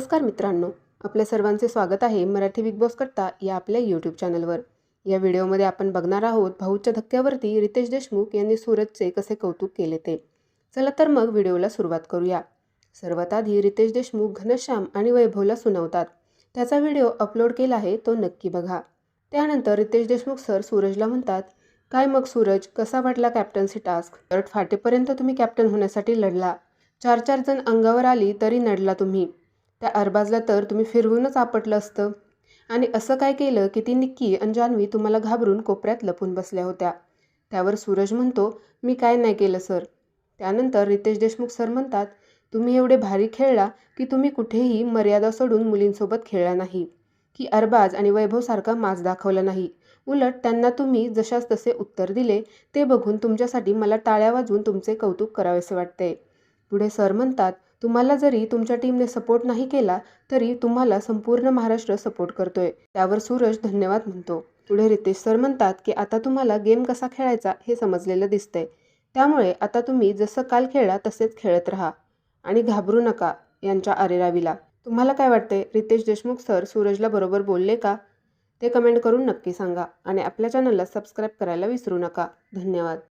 नमस्कार मित्रांनो आपल्या सर्वांचे स्वागत आहे मराठी बिग बॉस करता या आपल्या यूट्यूब चॅनलवर या व्हिडिओमध्ये आपण बघणार आहोत भाऊच्या धक्क्यावरती रितेश देशमुख यांनी सूरजचे कसे कौतुक केले ते. चला तर मग व्हिडिओला सुरुवात करूया. सर्वात आधी रितेश देशमुख घनश्याम आणि वैभवला सुनावतात. त्याचा व्हिडिओ अपलोड केला आहे तो नक्की बघा. त्यानंतर रितेश देशमुख सर सूरजला म्हणतात काय मग सूरज कसा वाटला कॅप्टन्सी टास्क शर्ट फाटेपर्यंत तुम्ही कॅप्टन होण्यासाठी लढला. चार चार जण अंगावर आली तरी नडला तुम्ही. त्या अरबाजला तर तुम्ही फिरवूनच आपटलं असतं. आणि असं काय केलं की ती निक्की आणि जान्हवी तुम्हाला घाबरून कोपऱ्यात लपून बसल्या होत्या. त्यावर सूरज म्हणतो मी काय नाही केलं सर. त्यानंतर रितेश देशमुख सर म्हणतात तुम्ही एवढे भारी खेळला की तुम्ही कुठेही मर्यादा सोडून मुलींसोबत खेळला नाही. की अरबाज आणि वैभवसारखा माज दाखवला नाही. उलट त्यांना तुम्ही जशास तसे उत्तर दिले ते बघून तुमच्यासाठी मला टाळ्या वाजवून तुमचे कौतुक करावेसे वाटते. पुढे सर म्हणतात तुम्हाला जरी तुमच्या टीमने सपोर्ट नाही केला तरी तुम्हाला संपूर्ण महाराष्ट्र सपोर्ट करतोय. त्यावर सूरज धन्यवाद म्हणतो. पुढे रितेश सर म्हणतात की आता तुम्हाला गेम कसा खेळायचा हे समजलेलं दिसतंय. त्यामुळे आता तुम्ही जसं काल खेळला तसेच खेळत राहा. आणि घाबरू नका यांच्या अरेरावीला तुम्हाला काय वाटते रितेश देशमुख सर सूरजला बरोबर बोलले का? ते कमेंट करून नक्की सांगा. आणि आपल्या चॅनलला सबस्क्राईब करायला विसरू नका. धन्यवाद.